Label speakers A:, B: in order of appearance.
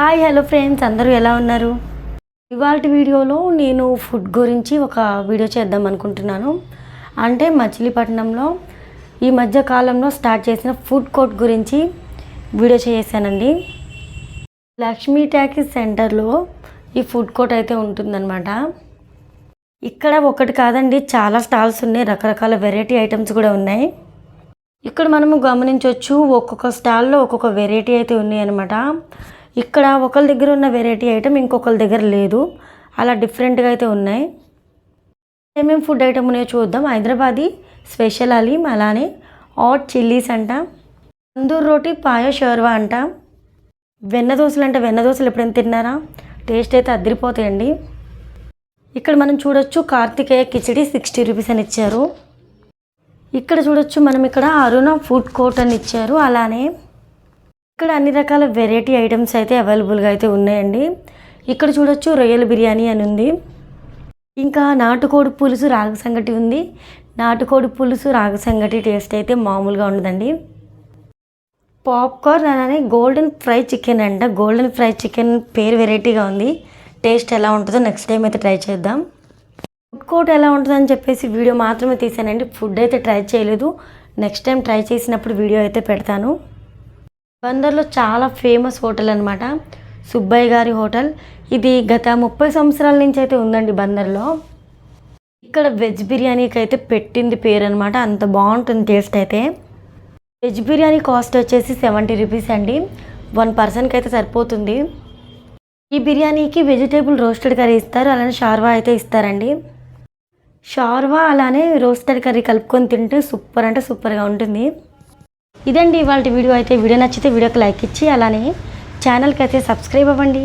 A: Hi hello friends. అందరూ ఎలా ఉన్నారు? ఇవాళ వీడియోలో నేను ఫుడ్ గురించి ఒక వీడియో చేద్దాం అనుకుంటున్నాను. అంటే మచిలీపట్నంలో ఈ మధ్య కాలంలో స్టార్ట్ చేసిన ఫుడ్ కోర్ట్ గురించి వీడియో చేసానండి లక్ష్మీ ట్యాక్సీ సెంటర్లో ఈ ఫుడ్ కోర్ట్ అయితే ఉంటుందన్నమాట. ఇక్కడ ఒకటి కాదండి చాలా స్టాల్స్ ఉన్నాయి. రకరకాల వెరైటీ ఐటమ్స్ కూడా ఉన్నాయి. ఇక్కడ మనము గమనించవచ్చు ఒక్కొక్క స్టాల్లో ఒక్కొక్క వెరైటీ అయితే ఉన్నాయి అనమాట ఇక్కడ ఒకరి దగ్గర ఉన్న వెరైటీ ఐటమ్ ఇంకొకరి దగ్గర లేదు. అలా డిఫరెంట్గా అయితే ఉన్నాయి. ఏమేమి ఫుడ్ ఐటమ్ ఉన్నాయో చూద్దాం. హైదరాబాదీ స్పెషల్ అలీం అలానే హాట్ చిల్లీస్ అంట. తందూర్ రోటీ పాయ షోర్వా అంట. వెన్న దోశలు అంటే వెన్న దోశలు ఎప్పుడైనా తిన్నారా? టేస్ట్ అయితే అదిరిపోతాయండి. ఇక్కడ మనం చూడొచ్చు కార్తికేయ కిచడి సిక్స్టీ రూపీస్ అని ఇచ్చారు. ఇక్కడ చూడొచ్చు మనం ఇక్కడ అరుణ ఫుడ్ కోర్ట్ అని ఇచ్చారు. అలానే ఇక్కడ అన్ని రకాల వెరైటీ ఐటమ్స్ అయితే అవైలబుల్గా అయితే ఉన్నాయండి. ఇక్కడ చూడొచ్చు రొయ్యల బిర్యానీ అని ఉంది. ఇంకా నాటుకోడి పులుసు రాగ సంగటి ఉంది. నాటుకోడి పులుసు రాగ సంగటి టేస్ట్ అయితే మామూలుగా ఉండదండి. పాప్కార్న్ అలానే గోల్డెన్ ఫ్రై చికెన్ అంట. గోల్డెన్ ఫ్రై చికెన్ పేరు వెరైటీగా ఉంది. టేస్ట్ ఎలా ఉంటుందో నెక్స్ట్ టైం అయితే ట్రై చేద్దాం. ఫుడ్ కోర్ట్ ఎలా ఉంటుందని చెప్పేసి వీడియో మాత్రమే తీసానండి ఫుడ్ అయితే ట్రై చేయలేదు. నెక్స్ట్ టైం ట్రై చేసినప్పుడు వీడియో అయితే పెడతాను. బందర్లో చాలా ఫేమస్ హోటల్ అనమాట సుబ్బయ్య గారి హోటల్. ఇది గత ముప్పై సంవత్సరాల నుంచి అయితే ఉందండి బందర్లో. ఇక్కడ వెజ్ బిర్యానీకి అయితే పెట్టింది పేరు అనమాట అంత బాగుంటుంది టేస్ట్ అయితే. వెజ్ బిర్యానీ కాస్ట్ వచ్చేసి సెవెంటీ రూపీస్ అండి. వన్ పర్సన్కి అయితే సరిపోతుంది. ఈ బిర్యానీకి వెజిటేబుల్ రోస్టెడ్ కర్రీ ఇస్తారు. అలానే షార్వా అయితే ఇస్తారండి. షార్వా అలానే రోస్టెడ్ కర్రీ కలుపుకొని తింటే సూపర్ అంటే సూపర్గా ఉంటుంది. ఇదండి ఇవాళ వీడియో. అయితే వీడియో నచ్చితే వీడియోకి లైక్ ఇచ్చి అలానే ఛానల్కి అయితే సబ్స్క్రైబ్ అవ్వండి.